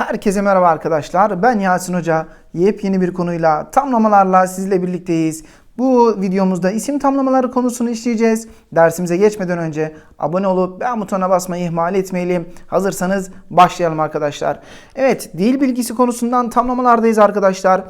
Herkese merhaba arkadaşlar. Ben Yasin Hoca. Yepyeni bir konuyla, tamlamalarla sizle birlikteyiz. Bu videomuzda isim tamlamaları konusunu işleyeceğiz. Dersimize geçmeden önce abone olup beğen butonuna basmayı ihmal etmeyelim. Hazırsanız başlayalım arkadaşlar. Evet, dil bilgisi konusundan tamlamalardayız arkadaşlar.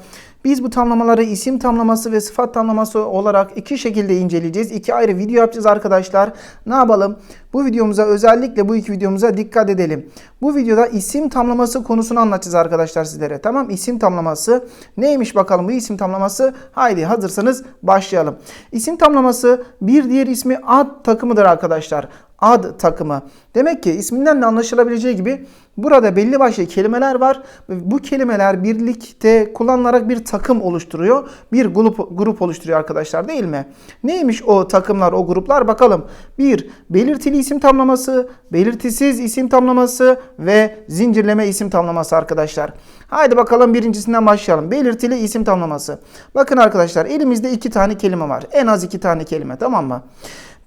Biz bu tamlamaları isim tamlaması ve sıfat tamlaması olarak iki şekilde inceleyeceğiz. İki ayrı video yapacağız arkadaşlar. Ne yapalım? Bu videomuza özellikle bu iki videomuza dikkat edelim. Bu videoda isim tamlaması konusunu anlatacağız arkadaşlar sizlere. Tamam isim tamlaması neymiş bakalım bu isim tamlaması? Haydi hazırsanız başlayalım. İsim tamlaması bir diğer ismi ad takımıdır arkadaşlar ad takımı. Demek ki isminden de anlaşılabileceği gibi burada belli başlı kelimeler var. Bu kelimeler birlikte kullanılarak bir takım oluşturuyor. Bir grup grup oluşturuyor arkadaşlar değil mi? Neymiş o takımlar, o gruplar bakalım. Bir, belirtili isim tamlaması, belirtisiz isim tamlaması ve zincirleme isim tamlaması arkadaşlar. Haydi bakalım birincisinden başlayalım. Belirtili isim tamlaması. Bakın arkadaşlar elimizde iki tane kelime var. En az iki tane kelime tamam mı?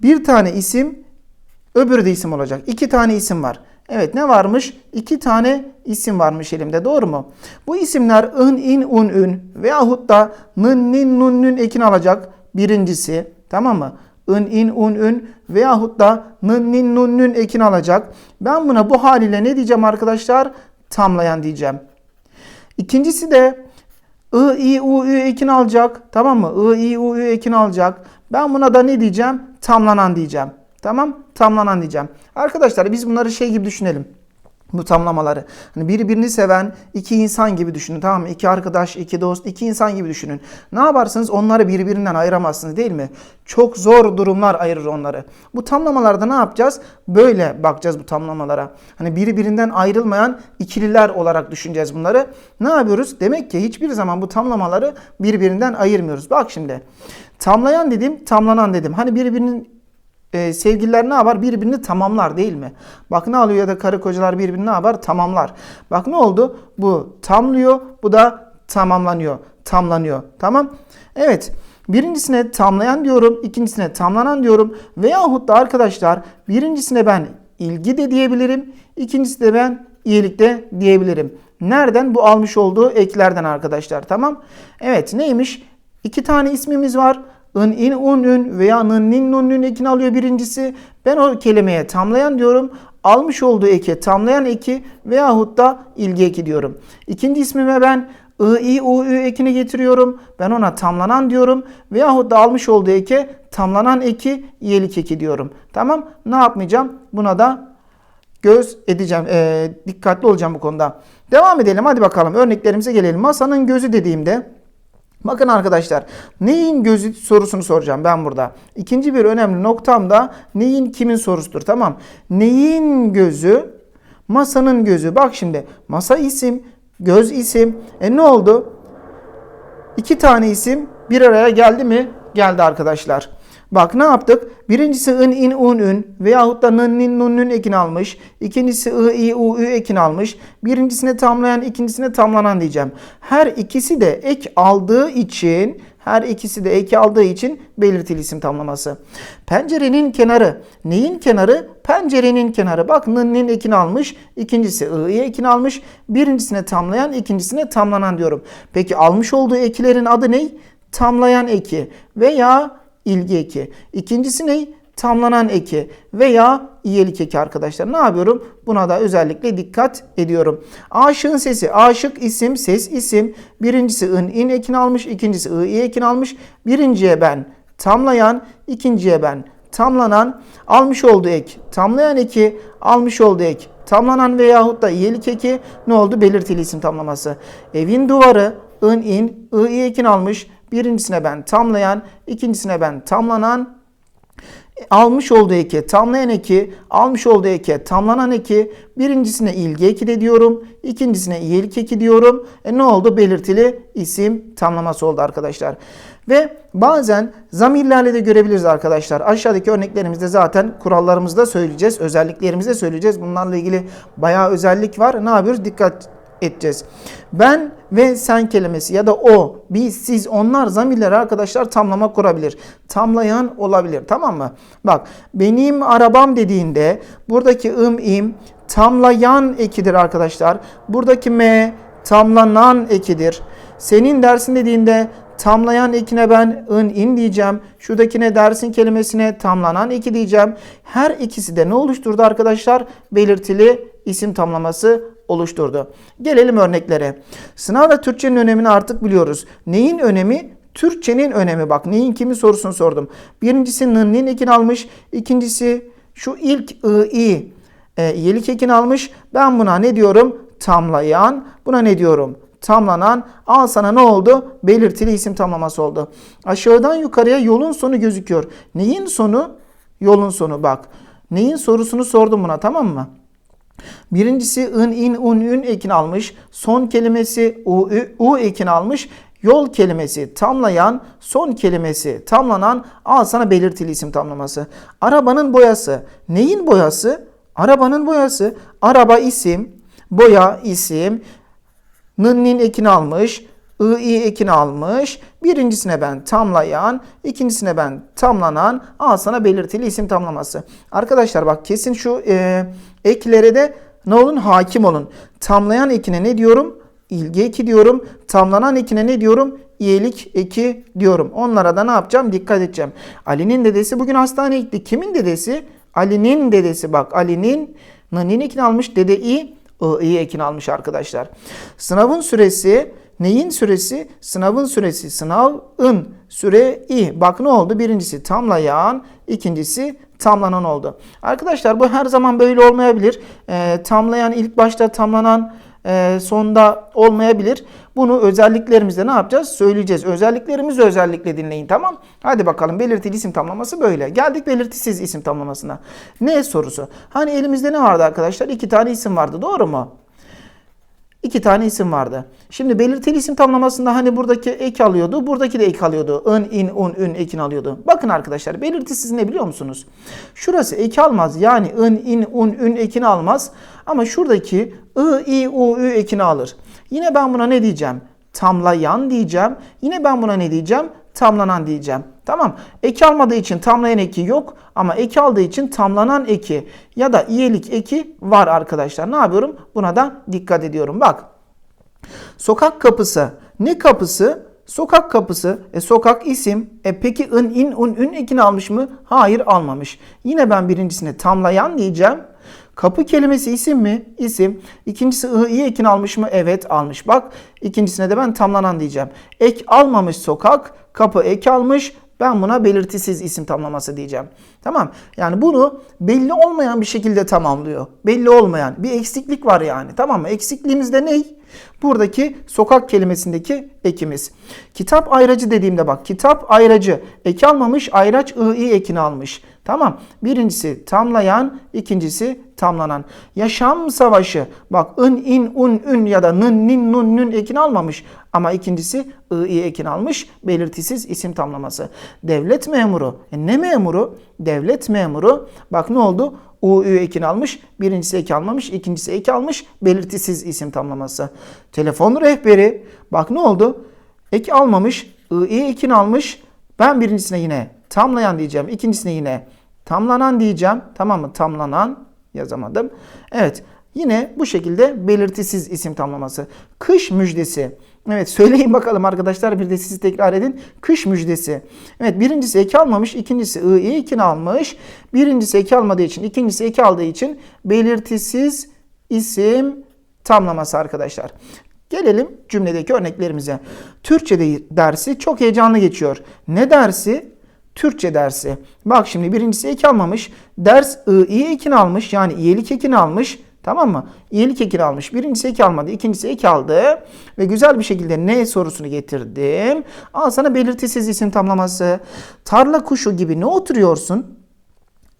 Bir tane isim Öbürü de isim olacak. İki tane isim var. Evet ne varmış? İki tane isim varmış elimde doğru mu? Bu isimler ın, in, un, ün veyahut da nın, nin, nun, nün ekini alacak. Birincisi tamam mı? ın, in, un, ün veyahut da nın, nin, nun, nün ekini alacak. Ben buna bu haliyle ne diyeceğim arkadaşlar? Tamlayan diyeceğim. İkincisi de I, I, U, Ü ekini alacak. Tamam mı? I, I, U, Ü ekini alacak. Ben buna da ne diyeceğim? Tamlanan diyeceğim. Tamam? Tamlanan diyeceğim. Arkadaşlar biz bunları şey gibi düşünelim. Bu tamlamaları. Hani birbirini seven iki insan gibi düşünün. Tamam mı? İki arkadaş, iki dost, iki insan gibi düşünün. Ne yaparsınız? Onları birbirinden ayıramazsınız değil mi? Çok zor durumlar ayırır onları. Bu tamlamalarda ne yapacağız? Böyle bakacağız bu tamlamalara. Hani birbirinden ayrılmayan ikililer olarak düşüneceğiz bunları. Ne yapıyoruz? Demek ki hiçbir zaman bu tamlamaları birbirinden ayırmıyoruz. Bak şimdi. Tamlayan dedim, tamlanan dedim. Hani birbirinin e, sevgililer ne yapar? Birbirini tamamlar değil mi? Bak ne alıyor ya da karı kocalar birbirini ne yapar? Tamamlar. Bak ne oldu? Bu tamlıyor, bu da tamamlanıyor. Tamlanıyor. Tamam? Evet. Birincisine tamlayan diyorum, ikincisine tamlanan diyorum. Veyahut da arkadaşlar birincisine ben ilgi de diyebilirim, ikincisi de ben iyilik de diyebilirim. Nereden? Bu almış olduğu eklerden arkadaşlar. Tamam? Evet neymiş? İki tane ismimiz var. In, in, un, ün veya nın, nin, nun, nün ekini alıyor birincisi. Ben o kelimeye tamlayan diyorum. Almış olduğu eke tamlayan eki veyahut da ilgi eki diyorum. İkinci ismime ben I, I, U, Ü ekini getiriyorum. Ben ona tamlanan diyorum. Veyahut da almış olduğu eke tamlanan eki, iyelik eki diyorum. Tamam. Ne yapmayacağım? Buna da göz edeceğim. Ee, dikkatli olacağım bu konuda. Devam edelim. Hadi bakalım örneklerimize gelelim. Masanın gözü dediğimde Bakın arkadaşlar neyin gözü sorusunu soracağım ben burada. İkinci bir önemli noktam da neyin kimin sorusudur tamam. Neyin gözü masanın gözü. Bak şimdi masa isim göz isim. E ne oldu? İki tane isim bir araya geldi mi? Geldi arkadaşlar. Bak ne yaptık? Birincisi ın, in, un, ün veyahut da nın, nin, nun, nün ekini almış. İkincisi ı, i, u, ü ekini almış. Birincisine tamlayan, ikincisine tamlanan diyeceğim. Her ikisi de ek aldığı için her ikisi de eki aldığı için belirtili isim tamlaması. Pencerenin kenarı. Neyin kenarı? Pencerenin kenarı. Bak nın ekini almış. İkincisi ı'yı ekini almış. Birincisine tamlayan, ikincisine tamlanan diyorum. Peki almış olduğu ekilerin adı ne? Tamlayan eki veya ilgi eki. İkincisi ne? Tamlanan eki veya iyelik eki arkadaşlar. Ne yapıyorum? Buna da özellikle dikkat ediyorum. Aşığın sesi. Aşık isim, ses isim. Birincisi ın, in ekini almış. ikincisi ı, i ekini almış. Birinciye ben tamlayan, ikinciye ben tamlanan, almış olduğu ek, tamlayan eki, almış olduğu ek, tamlanan veyahut da iyelik eki ne oldu? Belirtili isim tamlaması. Evin duvarı, ın, in, ı, i ekini almış. Birincisine ben tamlayan, ikincisine ben tamlanan, almış olduğu eki, tamlayan eki, almış olduğu eki, tamlanan eki, birincisine ilgi eki de diyorum, ikincisine iyilik eki diyorum. E ne oldu? Belirtili isim tamlaması oldu arkadaşlar. Ve bazen zamirlerle de görebiliriz arkadaşlar. Aşağıdaki örneklerimizde zaten kurallarımızda söyleyeceğiz, özelliklerimizde söyleyeceğiz. Bunlarla ilgili bayağı özellik var. Ne yapıyoruz? Dikkat edeceğiz. Ben ve sen kelimesi ya da o, biz, siz, onlar zamirleri arkadaşlar tamlama kurabilir. Tamlayan olabilir. Tamam mı? Bak benim arabam dediğinde buradaki ım, im tamlayan ekidir arkadaşlar. Buradaki M tamlanan ekidir. Senin dersin dediğinde tamlayan ekine ben ın in diyeceğim. Şuradakine dersin kelimesine tamlanan eki diyeceğim. Her ikisi de ne oluşturdu arkadaşlar? Belirtili isim tamlaması oluşturdu. Gelelim örneklere. Sınav ve Türkçenin önemini artık biliyoruz. Neyin önemi? Türkçenin önemi. Bak neyin kimi sorusunu sordum. Birincisi nın nin ekini almış. İkincisi şu ilk ı i e, yelik ekini almış. Ben buna ne diyorum? Tamlayan. Buna ne diyorum? Tamlanan. Al sana ne oldu? Belirtili isim tamlaması oldu. Aşağıdan yukarıya yolun sonu gözüküyor. Neyin sonu? Yolun sonu bak. Neyin sorusunu sordum buna tamam mı? Birincisi ın, in, un, ün ekini almış. Son kelimesi u, ü, u ekini almış. Yol kelimesi tamlayan, son kelimesi tamlanan al sana belirtili isim tamlaması. Arabanın boyası. Neyin boyası? Arabanın boyası. Araba isim, boya isim, nın nin ekini almış, ı i ekini almış. Birincisine ben tamlayan, ikincisine ben tamlanan al sana belirtili isim tamlaması. Arkadaşlar bak kesin şu e, eklere de ne olun? Hakim olun. Tamlayan ekine ne diyorum? İlgi eki diyorum. Tamlanan ekine ne diyorum? İyelik eki diyorum. Onlara da ne yapacağım? Dikkat edeceğim. Ali'nin dedesi bugün hastaneye gitti. Kimin dedesi? Ali'nin dedesi. Bak Ali'nin nanin ekini almış. Dede i, i ekini almış arkadaşlar. Sınavın süresi Neyin süresi? Sınavın süresi. Sınavın süre i. Bak ne oldu? Birincisi tamlayan, ikincisi tamlanan oldu. Arkadaşlar bu her zaman böyle olmayabilir. E, tamlayan ilk başta tamlanan e, sonda olmayabilir. Bunu özelliklerimizde ne yapacağız? Söyleyeceğiz. Özelliklerimizi özellikle dinleyin tamam? Hadi bakalım belirtili isim tamlaması böyle. Geldik belirtisiz isim tamlamasına. Ne sorusu? Hani elimizde ne vardı arkadaşlar? İki tane isim vardı doğru mu? İki tane isim vardı. Şimdi belirtili isim tamlamasında hani buradaki ek alıyordu, buradaki de ek alıyordu. Ön, in, un, ün ekin alıyordu. Bakın arkadaşlar belirtisiz ne biliyor musunuz? Şurası ek almaz yani ın, in, un, ün ekini almaz. Ama şuradaki ı, i, u, ü ekini alır. Yine ben buna ne diyeceğim? Tamlayan diyeceğim. Yine ben buna ne diyeceğim? Tamlanan diyeceğim. Tamam. Eki almadığı için tamlayan eki yok ama eki aldığı için tamlanan eki ya da iyelik eki var arkadaşlar. Ne yapıyorum? Buna da dikkat ediyorum. Bak. Sokak kapısı. Ne kapısı? Sokak kapısı. E sokak isim. E peki ın, in, un, ün ekini almış mı? Hayır almamış. Yine ben birincisine tamlayan diyeceğim. Kapı kelimesi isim mi? İsim. İkincisi ı, i ekini almış mı? Evet almış. Bak ikincisine de ben tamlanan diyeceğim. Ek almamış sokak. Kapı ek almış. Ben buna belirtisiz isim tamlaması diyeceğim. Tamam. Yani bunu belli olmayan bir şekilde tamamlıyor. Belli olmayan bir eksiklik var yani. Tamam mı? Eksikliğimiz de ne? Buradaki sokak kelimesindeki ekimiz. Kitap ayracı dediğimde bak kitap ayracı ek almamış ayraç ı i ekini almış. Tamam. Birincisi tamlayan, ikincisi tamlanan. Yaşam savaşı. Bak ın, in, un, ün ya da nın, nin, nun, nün ekini almamış. Ama ikincisi ı, i ekini almış. Belirtisiz isim tamlaması. Devlet memuru. E ne memuru? Devlet memuru. Bak ne oldu? U, Ü ekini almış. Birincisi ek almamış. ikincisi ek almış. Belirtisiz isim tamlaması. Telefon rehberi. Bak ne oldu? Ek almamış. I, i ekini almış. Ben birincisine yine tamlayan diyeceğim. İkincisine yine tamlanan diyeceğim. Tamam mı? Tamlanan yazamadım. Evet. Yine bu şekilde belirtisiz isim tamlaması. Kış müjdesi. Evet söyleyin bakalım arkadaşlar bir de siz tekrar edin. Kış müjdesi. Evet birincisi eki almamış, ikincisi ı, i ekini almış. Birincisi eki almadığı için, ikincisi eki aldığı için belirtisiz isim tamlaması arkadaşlar. Gelelim cümledeki örneklerimize. Türkçe dersi çok heyecanlı geçiyor. Ne dersi? Türkçe dersi. Bak şimdi birincisi eki almamış. Ders ı, i ekini almış. Yani iyelik ekini almış. Tamam mı? İyilik ekini almış. Birincisi ek almadı. ikincisi ek aldı. Ve güzel bir şekilde ne sorusunu getirdim. Al sana belirtisiz isim tamlaması. Tarla kuşu gibi ne oturuyorsun?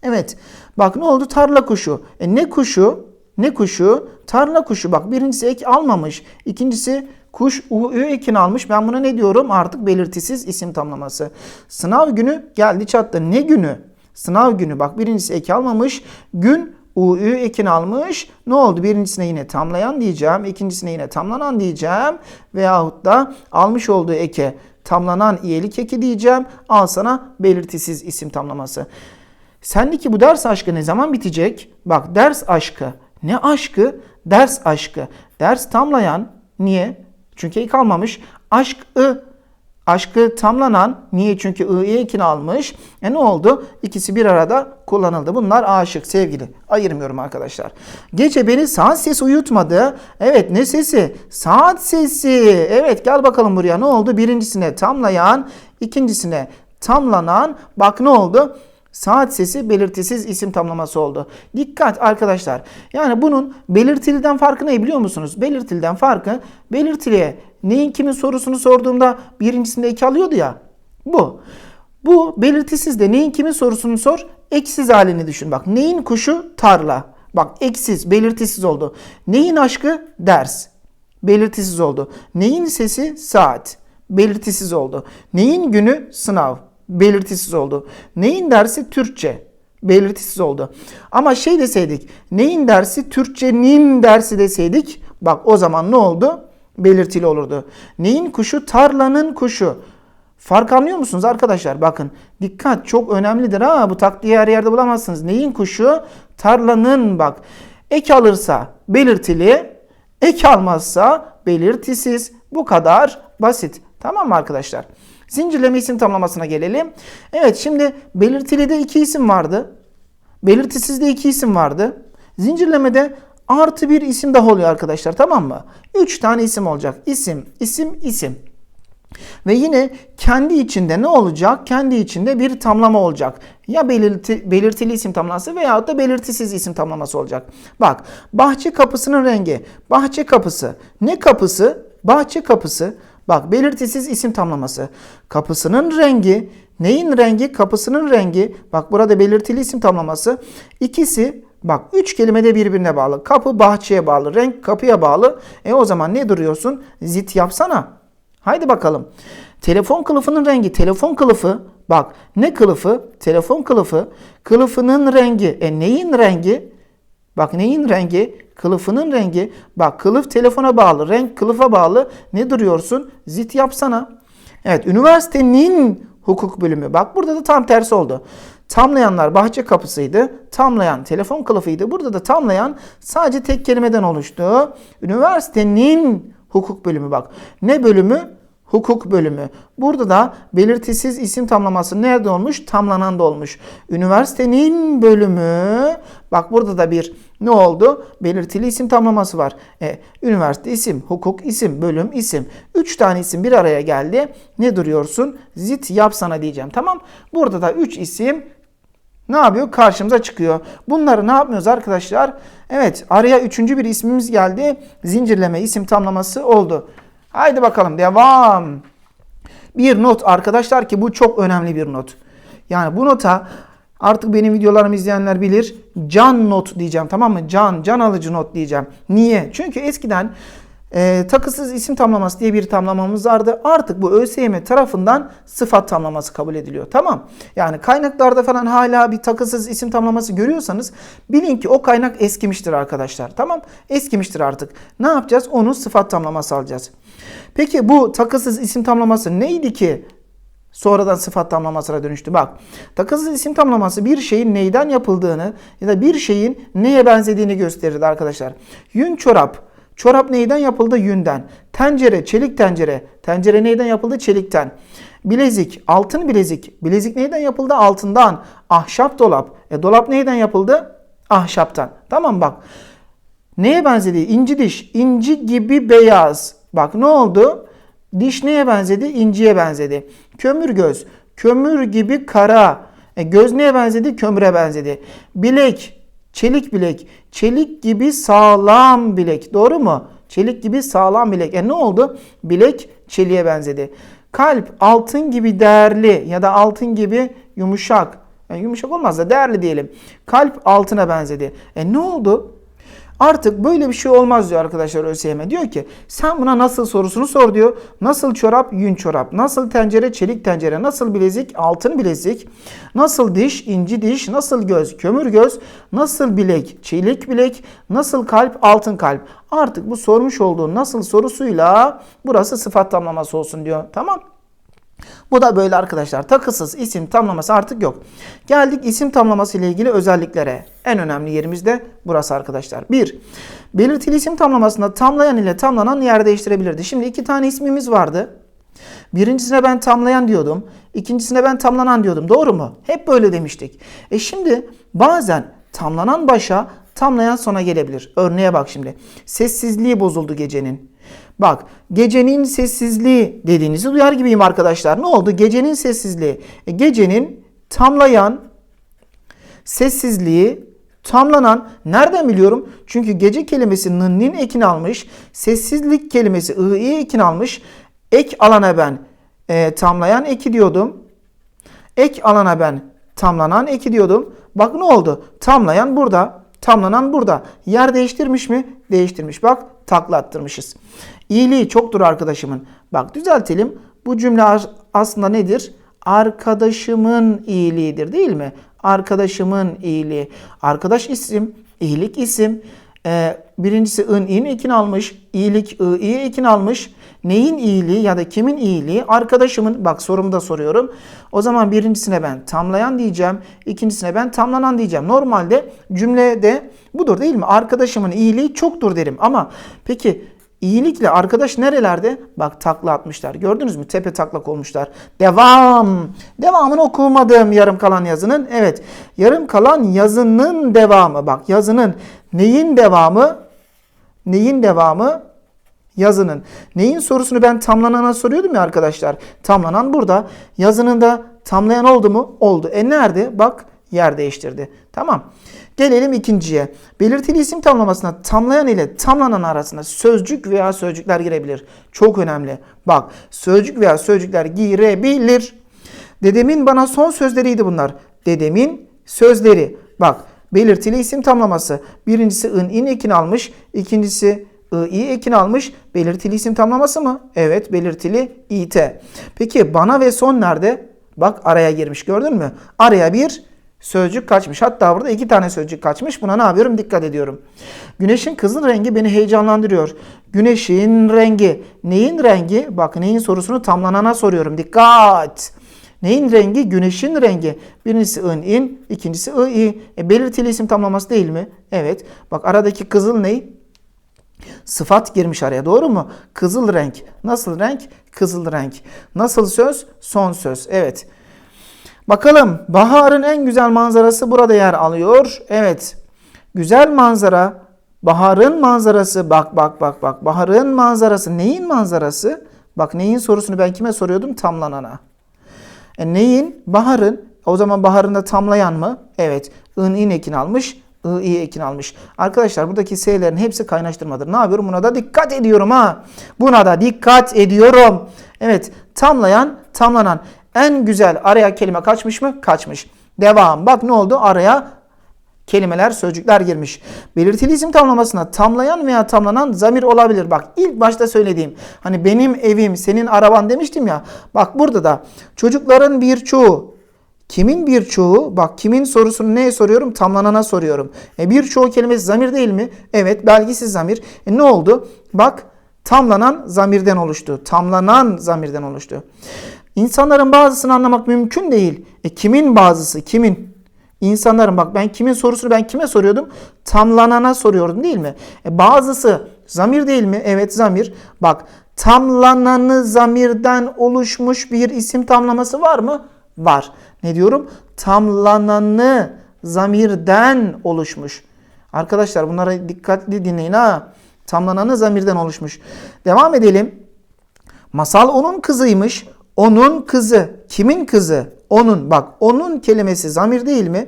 Evet. Bak ne oldu? Tarla kuşu. E ne kuşu? Ne kuşu? Tarla kuşu. Bak birincisi ek almamış. İkincisi kuş u, ü ekini almış. Ben buna ne diyorum? Artık belirtisiz isim tamlaması. Sınav günü geldi çattı. Ne günü? Sınav günü. Bak birincisi ek almamış. Gün U, Ü ekini almış. Ne oldu? Birincisine yine tamlayan diyeceğim. ikincisine yine tamlanan diyeceğim. Veyahut da almış olduğu eke tamlanan iyelik eki diyeceğim. Al sana belirtisiz isim tamlaması. Sendeki bu ders aşkı ne zaman bitecek? Bak ders aşkı ne aşkı? Ders aşkı. Ders tamlayan niye? Çünkü i kalmamış. Aşk ı Aşkı tamlanan niye? Çünkü i'ye ekini almış. E ne oldu? İkisi bir arada kullanıldı. Bunlar aşık, sevgili. Ayırmıyorum arkadaşlar. Gece beni saat sesi uyutmadı. Evet ne sesi? Saat sesi. Evet gel bakalım buraya. Ne oldu? Birincisine tamlayan, ikincisine tamlanan. Bak ne oldu? Saat sesi belirtisiz isim tamlaması oldu. Dikkat arkadaşlar. Yani bunun belirtiliden farkı ne biliyor musunuz? Belirtiliden farkı belirtiliye neyin kimin sorusunu sorduğumda birincisinde eki alıyordu ya. Bu. Bu belirtisiz de neyin kimin sorusunu sor. Eksiz halini düşün. Bak neyin kuşu tarla. Bak eksiz belirtisiz oldu. Neyin aşkı ders. Belirtisiz oldu. Neyin sesi saat. Belirtisiz oldu. Neyin günü sınav belirtisiz oldu. Neyin dersi Türkçe belirtisiz oldu. Ama şey deseydik neyin dersi Türkçenin dersi deseydik bak o zaman ne oldu? Belirtili olurdu. Neyin kuşu? Tarlanın kuşu. Fark anlıyor musunuz arkadaşlar? Bakın dikkat çok önemlidir ha bu taktiği her yerde bulamazsınız. Neyin kuşu? Tarlanın bak. Ek alırsa belirtili, ek almazsa belirtisiz. Bu kadar basit. Tamam mı arkadaşlar? Zincirleme isim tamlamasına gelelim. Evet şimdi belirtilide iki isim vardı. Belirtisizde iki isim vardı. Zincirlemede artı bir isim daha oluyor arkadaşlar tamam mı? Üç tane isim olacak. İsim, isim, isim. Ve yine kendi içinde ne olacak? Kendi içinde bir tamlama olacak. Ya belirti, belirtili isim tamlaması veya da belirtisiz isim tamlaması olacak. Bak bahçe kapısının rengi. Bahçe kapısı. Ne kapısı? Bahçe kapısı. Bak belirtisiz isim tamlaması. Kapısının rengi. Neyin rengi? Kapısının rengi. Bak burada belirtili isim tamlaması. İkisi bak üç kelime de birbirine bağlı. Kapı bahçeye bağlı. Renk kapıya bağlı. E o zaman ne duruyorsun? Zit yapsana. Haydi bakalım. Telefon kılıfının rengi. Telefon kılıfı. Bak ne kılıfı? Telefon kılıfı. Kılıfının rengi. E neyin rengi? Bak neyin rengi? Kılıfının rengi. Bak kılıf telefona bağlı. Renk kılıfa bağlı. Ne duruyorsun? Zit yapsana. Evet üniversitenin hukuk bölümü. Bak burada da tam tersi oldu. Tamlayanlar bahçe kapısıydı. Tamlayan telefon kılıfıydı. Burada da tamlayan sadece tek kelimeden oluştu. Üniversitenin hukuk bölümü bak. Ne bölümü? Hukuk bölümü. Burada da belirtisiz isim tamlaması nerede olmuş? Tamlanan da olmuş. Üniversitenin bölümü. Bak burada da bir ne oldu? Belirtili isim tamlaması var. E, üniversite isim, hukuk isim, bölüm isim. Üç tane isim bir araya geldi. Ne duruyorsun? Zit yapsana diyeceğim. Tamam. Burada da üç isim ne yapıyor? Karşımıza çıkıyor. Bunları ne yapmıyoruz arkadaşlar? Evet araya üçüncü bir ismimiz geldi. Zincirleme isim tamlaması oldu. Haydi bakalım devam. Bir not arkadaşlar ki bu çok önemli bir not. Yani bu nota artık benim videolarımı izleyenler bilir. Can not diyeceğim tamam mı? Can, can alıcı not diyeceğim. Niye? Çünkü eskiden e, takısız isim tamlaması diye bir tamlamamız vardı. Artık bu ÖSYM tarafından sıfat tamlaması kabul ediliyor. Tamam. Yani kaynaklarda falan hala bir takısız isim tamlaması görüyorsanız bilin ki o kaynak eskimiştir arkadaşlar. Tamam. Eskimiştir artık. Ne yapacağız? Onun sıfat tamlaması alacağız. Peki bu takısız isim tamlaması neydi ki sonradan sıfat tamlamasına dönüştü. Bak takısız isim tamlaması bir şeyin neyden yapıldığını ya da bir şeyin neye benzediğini gösterirdi arkadaşlar. Yün çorap. Çorap neyden yapıldı? Yünden. Tencere, çelik tencere. Tencere neyden yapıldı? Çelikten. Bilezik, altın bilezik. Bilezik neyden yapıldı? Altından. Ahşap dolap. E dolap neyden yapıldı? Ahşaptan. Tamam bak. Neye benzedi? İnci diş. İnci gibi beyaz. Bak ne oldu? Diş neye benzedi? İnciye benzedi. Kömür göz. Kömür gibi kara. E, göz neye benzedi? Kömüre benzedi. Bilek. Çelik bilek. Çelik gibi sağlam bilek. Doğru mu? Çelik gibi sağlam bilek. E ne oldu? Bilek çeliğe benzedi. Kalp altın gibi değerli ya da altın gibi yumuşak. Yani yumuşak olmaz da değerli diyelim. Kalp altına benzedi. E ne oldu? Artık böyle bir şey olmaz diyor arkadaşlar ÖSYM. Diyor ki sen buna nasıl sorusunu sor diyor. Nasıl çorap? Yün çorap. Nasıl tencere? Çelik tencere. Nasıl bilezik? Altın bilezik. Nasıl diş? inci diş. Nasıl göz? Kömür göz. Nasıl bilek? Çelik bilek. Nasıl kalp? Altın kalp. Artık bu sormuş olduğu nasıl sorusuyla burası sıfat tamlaması olsun diyor. Tamam. Bu da böyle arkadaşlar. Takısız isim tamlaması artık yok. Geldik isim tamlaması ile ilgili özelliklere. En önemli yerimiz de burası arkadaşlar. 1. Belirtili isim tamlamasında tamlayan ile tamlanan yer değiştirebilirdi. Şimdi iki tane ismimiz vardı. Birincisine ben tamlayan diyordum. ikincisine ben tamlanan diyordum. Doğru mu? Hep böyle demiştik. E şimdi bazen tamlanan başa tamlayan sona gelebilir. Örneğe bak şimdi. Sessizliği bozuldu gecenin. Bak gecenin sessizliği dediğinizi duyar gibiyim arkadaşlar. Ne oldu? Gecenin sessizliği. E, gecenin tamlayan sessizliği tamlanan nereden biliyorum? Çünkü gece kelimesi nın ekini almış. Sessizlik kelimesi ı i ekini almış. Ek alana ben e, tamlayan eki diyordum. Ek alana ben tamlanan eki diyordum. Bak ne oldu? Tamlayan burada. Tamlanan burada. Yer değiştirmiş mi? Değiştirmiş. Bak takla attırmışız. İyiliği çoktur arkadaşımın. Bak düzeltelim. Bu cümle aslında nedir? Arkadaşımın iyiliğidir değil mi? Arkadaşımın iyiliği. Arkadaş isim, iyilik isim. Ee, birincisi ın in ekin almış. İyilik ı i ekin almış. Neyin iyiliği ya da kimin iyiliği? Arkadaşımın. Bak sorumu da soruyorum. O zaman birincisine ben tamlayan diyeceğim. ikincisine ben tamlanan diyeceğim. Normalde cümlede budur değil mi? Arkadaşımın iyiliği çoktur derim. Ama peki iyilikle arkadaş nerelerde? Bak takla atmışlar. Gördünüz mü? Tepe taklak olmuşlar. Devam. Devamını okumadım yarım kalan yazının. Evet. Yarım kalan yazının devamı. Bak yazının neyin devamı? Neyin devamı? Yazının. Neyin sorusunu ben tamlanana soruyordum ya arkadaşlar. Tamlanan burada. Yazının da tamlayan oldu mu? Oldu. E nerede? Bak yer değiştirdi. Tamam. Gelelim ikinciye. Belirtili isim tamlamasına tamlayan ile tamlanan arasında sözcük veya sözcükler girebilir. Çok önemli. Bak sözcük veya sözcükler girebilir. Dedemin bana son sözleriydi bunlar. Dedemin sözleri. Bak belirtili isim tamlaması. Birincisi ın in ekin almış. İkincisi i ekin almış. Belirtili isim tamlaması mı? Evet belirtili it. Peki bana ve son nerede? Bak araya girmiş gördün mü? Araya bir sözcük kaçmış. Hatta burada iki tane sözcük kaçmış. Buna ne yapıyorum? Dikkat ediyorum. Güneşin kızıl rengi beni heyecanlandırıyor. Güneşin rengi. Neyin rengi? Bak neyin sorusunu tamlanana soruyorum. Dikkat. Neyin rengi? Güneşin rengi. Birincisi ın in, ikincisi ı i. E, belirtili isim tamlaması değil mi? Evet. Bak aradaki kızıl ney? Sıfat girmiş araya doğru mu? Kızıl renk. Nasıl renk? Kızıl renk. Nasıl söz? Son söz. Evet. Bakalım baharın en güzel manzarası burada yer alıyor. Evet. Güzel manzara. Baharın manzarası. Bak bak bak bak. Baharın manzarası. Neyin manzarası? Bak neyin sorusunu ben kime soruyordum? Tamlanana. E neyin? Baharın. O zaman baharında tamlayan mı? Evet. In in ekin almış. I, i ekin almış. Arkadaşlar buradaki S'lerin hepsi kaynaştırmadır. Ne yapıyorum? Buna da dikkat ediyorum ha. Buna da dikkat ediyorum. Evet. Tamlayan, tamlanan. En güzel araya kelime kaçmış mı? Kaçmış. Devam. Bak ne oldu? Araya kelimeler, sözcükler girmiş. Belirtili isim tamlamasına tamlayan veya tamlanan zamir olabilir. Bak ilk başta söylediğim hani benim evim, senin araban demiştim ya. Bak burada da çocukların birçoğu Kimin birçoğu? Bak kimin sorusunu neye soruyorum? Tamlanana soruyorum. E birçoğu kelimesi zamir değil mi? Evet belgisiz zamir. E ne oldu? Bak tamlanan zamirden oluştu. Tamlanan zamirden oluştu. İnsanların bazısını anlamak mümkün değil. E kimin bazısı? Kimin? İnsanların bak ben kimin sorusunu ben kime soruyordum? Tamlanana soruyordum değil mi? E bazısı zamir değil mi? Evet zamir. Bak tamlananı zamirden oluşmuş bir isim tamlaması var mı? Var. Ne diyorum? Tamlananı zamirden oluşmuş. Arkadaşlar bunlara dikkatli dinleyin ha. Tamlananı zamirden oluşmuş. Devam edelim. Masal onun kızıymış. Onun kızı. Kimin kızı? Onun. Bak onun kelimesi zamir değil mi?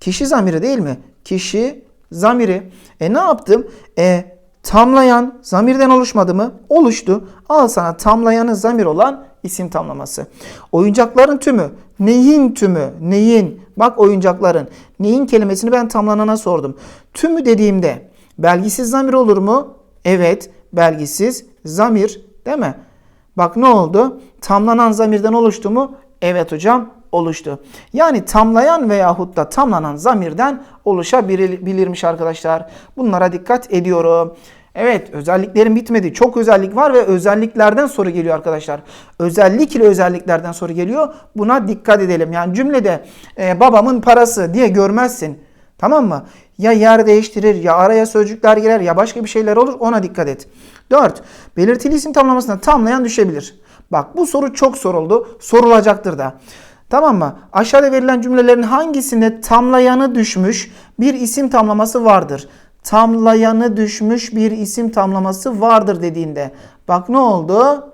Kişi zamiri değil mi? Kişi zamiri. E ne yaptım? E tamlayan zamirden oluşmadı mı? Oluştu. Al sana tamlayanı zamir olan isim tamlaması. Oyuncakların tümü. Neyin tümü? Neyin? Bak oyuncakların. Neyin kelimesini ben tamlanana sordum. Tümü dediğimde belgisiz zamir olur mu? Evet. Belgisiz zamir değil mi? Bak ne oldu? Tamlanan zamirden oluştu mu? Evet hocam oluştu. Yani tamlayan veyahut da tamlanan zamirden oluşabilirmiş arkadaşlar. Bunlara dikkat ediyorum. Evet özelliklerin bitmedi. Çok özellik var ve özelliklerden soru geliyor arkadaşlar. Özellikle özelliklerden soru geliyor. Buna dikkat edelim. Yani cümlede e, babamın parası diye görmezsin. Tamam mı? Ya yer değiştirir ya araya sözcükler girer ya başka bir şeyler olur ona dikkat et. 4. Belirtili isim tamlamasına tamlayan düşebilir. Bak bu soru çok soruldu. Sorulacaktır da. Tamam mı? Aşağıda verilen cümlelerin hangisinde tamlayanı düşmüş bir isim tamlaması vardır? Tamlayanı düşmüş bir isim tamlaması vardır dediğinde. Bak ne oldu?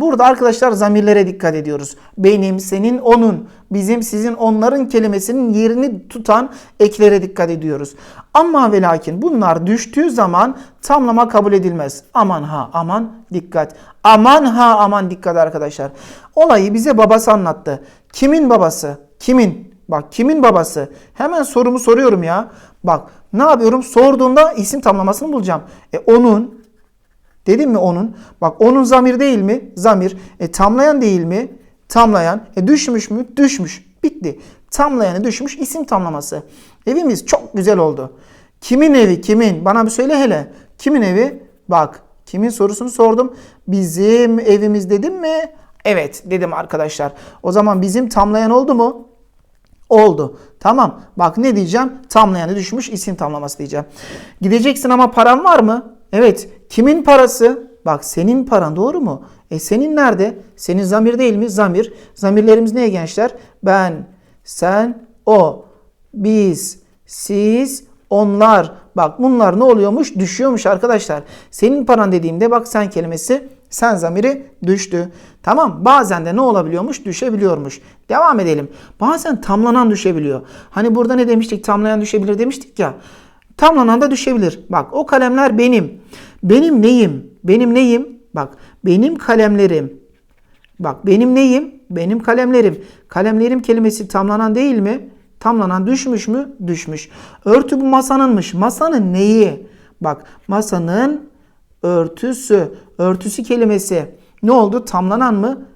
Burada arkadaşlar zamirlere dikkat ediyoruz. Benim, senin, onun, bizim, sizin, onların kelimesinin yerini tutan eklere dikkat ediyoruz. Ama ve lakin bunlar düştüğü zaman tamlama kabul edilmez. Aman ha aman dikkat. Aman ha aman dikkat arkadaşlar. Olayı bize babası anlattı. Kimin babası? Kimin? Bak kimin babası? Hemen sorumu soruyorum ya. Bak ne yapıyorum? Sorduğumda isim tamlamasını bulacağım. E onun, Dedim mi onun? Bak onun zamir değil mi? Zamir. E tamlayan değil mi? Tamlayan. E düşmüş mü? Düşmüş. Bitti. Tamlayanı düşmüş isim tamlaması. Evimiz çok güzel oldu. Kimin evi? Kimin? Bana bir söyle hele. Kimin evi? Bak. Kimin sorusunu sordum. Bizim evimiz dedim mi? Evet dedim arkadaşlar. O zaman bizim tamlayan oldu mu? Oldu. Tamam. Bak ne diyeceğim? Tamlayanı düşmüş isim tamlaması diyeceğim. Gideceksin ama paran var mı? Evet. Kimin parası? Bak senin paran doğru mu? E senin nerede? Senin zamir değil mi? Zamir. Zamirlerimiz neye gençler? Ben, sen, o, biz, siz, onlar. Bak bunlar ne oluyormuş? Düşüyormuş arkadaşlar. Senin paran dediğimde bak sen kelimesi sen zamiri düştü. Tamam bazen de ne olabiliyormuş? Düşebiliyormuş. Devam edelim. Bazen tamlanan düşebiliyor. Hani burada ne demiştik? Tamlayan düşebilir demiştik ya. Tamlanan da düşebilir. Bak o kalemler benim. Benim neyim? Benim neyim? Bak benim kalemlerim. Bak benim neyim? Benim kalemlerim. Kalemlerim kelimesi tamlanan değil mi? Tamlanan düşmüş mü? Düşmüş. Örtü bu masanınmış. Masanın neyi? Bak masanın örtüsü. Örtüsü kelimesi ne oldu? Tamlanan mı?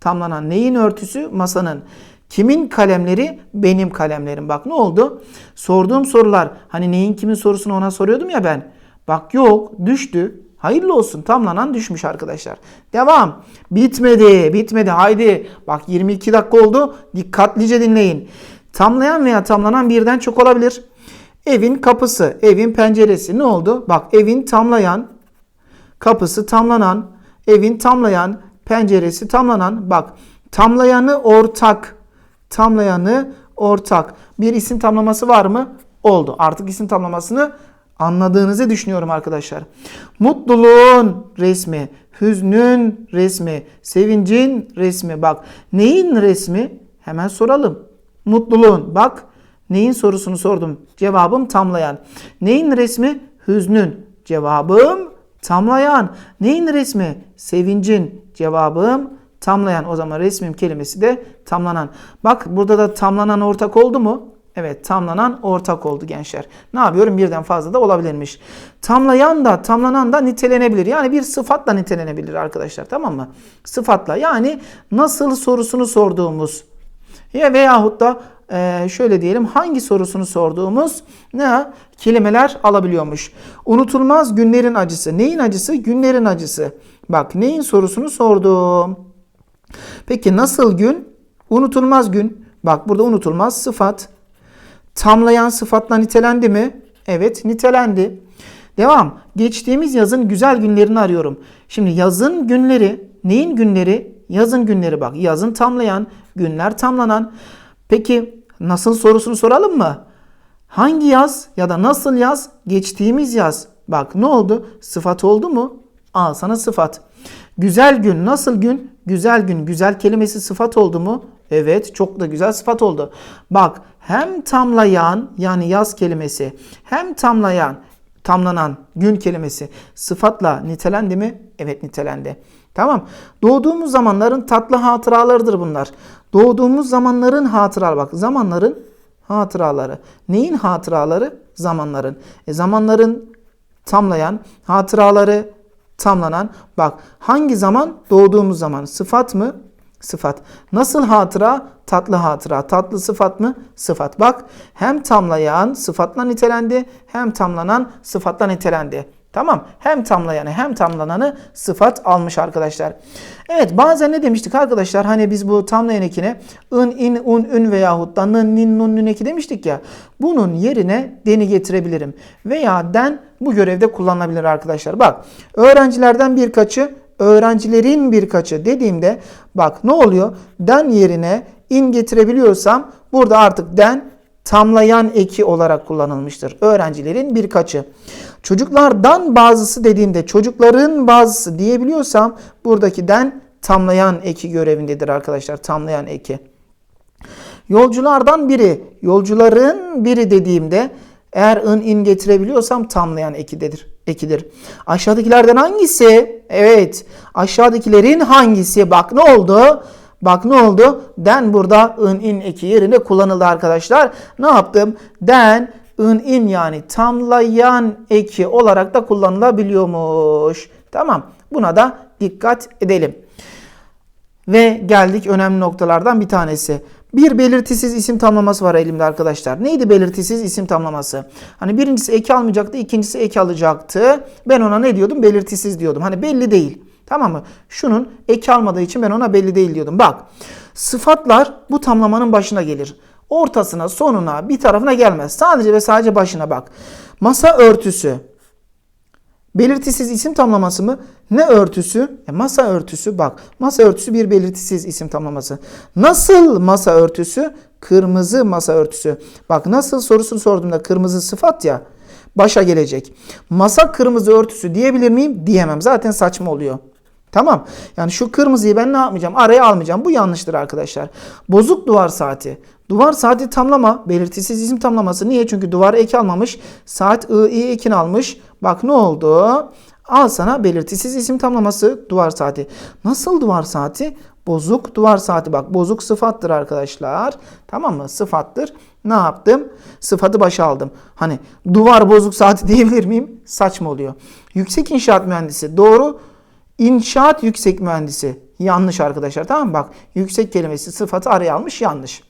Tamlanan neyin örtüsü? Masanın. Kimin kalemleri? Benim kalemlerim. Bak ne oldu? Sorduğum sorular. Hani neyin kimin sorusunu ona soruyordum ya ben. Bak yok düştü. Hayırlı olsun tamlanan düşmüş arkadaşlar. Devam. Bitmedi. Bitmedi. Haydi. Bak 22 dakika oldu. Dikkatlice dinleyin. Tamlayan veya tamlanan birden çok olabilir. Evin kapısı, evin penceresi ne oldu? Bak evin tamlayan, kapısı tamlanan, evin tamlayan, penceresi tamlanan. Bak tamlayanı ortak, tamlayanı ortak. Bir isim tamlaması var mı? Oldu. Artık isim tamlamasını anladığınızı düşünüyorum arkadaşlar. Mutluluğun resmi, hüznün resmi, sevincin resmi. Bak neyin resmi? Hemen soralım. Mutluluğun. Bak neyin sorusunu sordum. Cevabım tamlayan. Neyin resmi? Hüznün. Cevabım tamlayan. Neyin resmi? Sevincin. Cevabım tamlayan. O zaman resmim kelimesi de tamlanan. Bak burada da tamlanan ortak oldu mu? Evet tamlanan ortak oldu gençler. Ne yapıyorum? Birden fazla da olabilirmiş. Tamlayan da tamlanan da nitelenebilir. Yani bir sıfatla nitelenebilir arkadaşlar tamam mı? Sıfatla yani nasıl sorusunu sorduğumuz ya veyahut da e, şöyle diyelim hangi sorusunu sorduğumuz ne kelimeler alabiliyormuş. Unutulmaz günlerin acısı. Neyin acısı? Günlerin acısı. Bak neyin sorusunu sordum. Peki nasıl gün? Unutulmaz gün. Bak burada unutulmaz sıfat. Tamlayan sıfatla nitelendi mi? Evet nitelendi. Devam. Geçtiğimiz yazın güzel günlerini arıyorum. Şimdi yazın günleri neyin günleri? Yazın günleri bak. Yazın tamlayan, günler tamlanan. Peki nasıl sorusunu soralım mı? Hangi yaz ya da nasıl yaz? Geçtiğimiz yaz. Bak ne oldu? Sıfat oldu mu? Al sana sıfat. Güzel gün nasıl gün? Güzel gün. Güzel kelimesi sıfat oldu mu? Evet çok da güzel sıfat oldu. Bak hem tamlayan yani yaz kelimesi hem tamlayan tamlanan gün kelimesi sıfatla nitelendi mi? Evet nitelendi. Tamam. Doğduğumuz zamanların tatlı hatıralarıdır bunlar. Doğduğumuz zamanların hatıraları bak zamanların hatıraları. Neyin hatıraları? Zamanların. E zamanların tamlayan, hatıraları tamlanan. Bak hangi zaman? Doğduğumuz zaman. Sıfat mı? Sıfat. Nasıl hatıra? Tatlı hatıra. Tatlı sıfat mı? Sıfat. Bak hem tamlayan sıfatla nitelendi hem tamlanan sıfatla nitelendi. Tamam. Hem tamlayanı hem tamlananı sıfat almış arkadaşlar. Evet bazen ne demiştik arkadaşlar? Hani biz bu tamlayan ekine ın, in, un, ün veyahut da nın, nin, nun, nün eki demiştik ya. Bunun yerine deni getirebilirim. Veya den bu görevde kullanılabilir arkadaşlar. Bak öğrencilerden birkaçı öğrencilerin birkaçı dediğimde bak ne oluyor? Den yerine in getirebiliyorsam burada artık den tamlayan eki olarak kullanılmıştır. Öğrencilerin birkaçı. Çocuklardan bazısı dediğimde çocukların bazısı diyebiliyorsam buradaki den tamlayan eki görevindedir arkadaşlar. Tamlayan eki. Yolculardan biri, yolcuların biri dediğimde eğer ın in getirebiliyorsam tamlayan ekidir. ekidir. Aşağıdakilerden hangisi? Evet. Aşağıdakilerin hangisi? Bak ne oldu? Bak ne oldu? Den burada ın in eki yerine kullanıldı arkadaşlar. Ne yaptım? Den ın in yani tamlayan eki olarak da kullanılabiliyormuş. Tamam. Buna da dikkat edelim. Ve geldik önemli noktalardan bir tanesi. Bir belirtisiz isim tamlaması var elimde arkadaşlar. Neydi belirtisiz isim tamlaması? Hani birincisi eki almayacaktı, ikincisi eki alacaktı. Ben ona ne diyordum? Belirtisiz diyordum. Hani belli değil. Tamam mı? Şunun eki almadığı için ben ona belli değil diyordum. Bak sıfatlar bu tamlamanın başına gelir. Ortasına, sonuna, bir tarafına gelmez. Sadece ve sadece başına bak. Masa örtüsü. Belirtisiz isim tamlaması mı? Ne örtüsü? E masa örtüsü bak. Masa örtüsü bir belirtisiz isim tamlaması. Nasıl masa örtüsü? Kırmızı masa örtüsü. Bak nasıl sorusunu sorduğumda kırmızı sıfat ya. Başa gelecek. Masa kırmızı örtüsü diyebilir miyim? Diyemem. Zaten saçma oluyor. Tamam. Yani şu kırmızıyı ben ne yapmayacağım? Araya almayacağım. Bu yanlıştır arkadaşlar. Bozuk duvar saati. Duvar saati tamlama. Belirtisiz isim tamlaması. Niye? Çünkü duvar eki almamış. Saat I, I ekini almış. Bak ne oldu? Al sana belirtisiz isim tamlaması duvar saati. Nasıl duvar saati? Bozuk duvar saati. Bak bozuk sıfattır arkadaşlar. Tamam mı? Sıfattır. Ne yaptım? Sıfatı başa aldım. Hani duvar bozuk saati diyebilir miyim? Saçma oluyor. Yüksek inşaat mühendisi. Doğru. İnşaat yüksek mühendisi. Yanlış arkadaşlar. Tamam mı? Bak yüksek kelimesi sıfatı araya almış. Yanlış.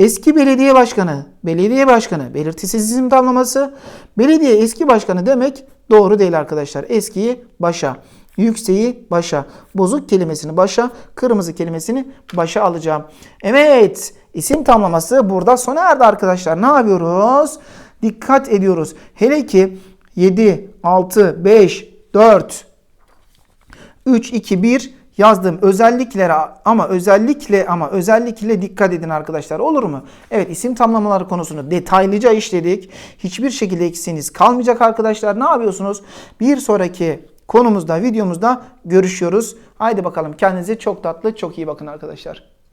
Eski belediye başkanı, belediye başkanı, belirtisiz isim tamlaması, belediye eski başkanı demek doğru değil arkadaşlar. Eskiyi başa, yükseği başa, bozuk kelimesini başa, kırmızı kelimesini başa alacağım. Evet, isim tamlaması burada sona erdi arkadaşlar. Ne yapıyoruz? Dikkat ediyoruz. Hele ki 7, 6, 5, 4, 3, 2, 1 yazdım özelliklere ama özellikle ama özellikle dikkat edin arkadaşlar olur mu? Evet isim tamlamaları konusunu detaylıca işledik. Hiçbir şekilde eksiğiniz kalmayacak arkadaşlar. Ne yapıyorsunuz? Bir sonraki konumuzda videomuzda görüşüyoruz. Haydi bakalım kendinize çok tatlı çok iyi bakın arkadaşlar.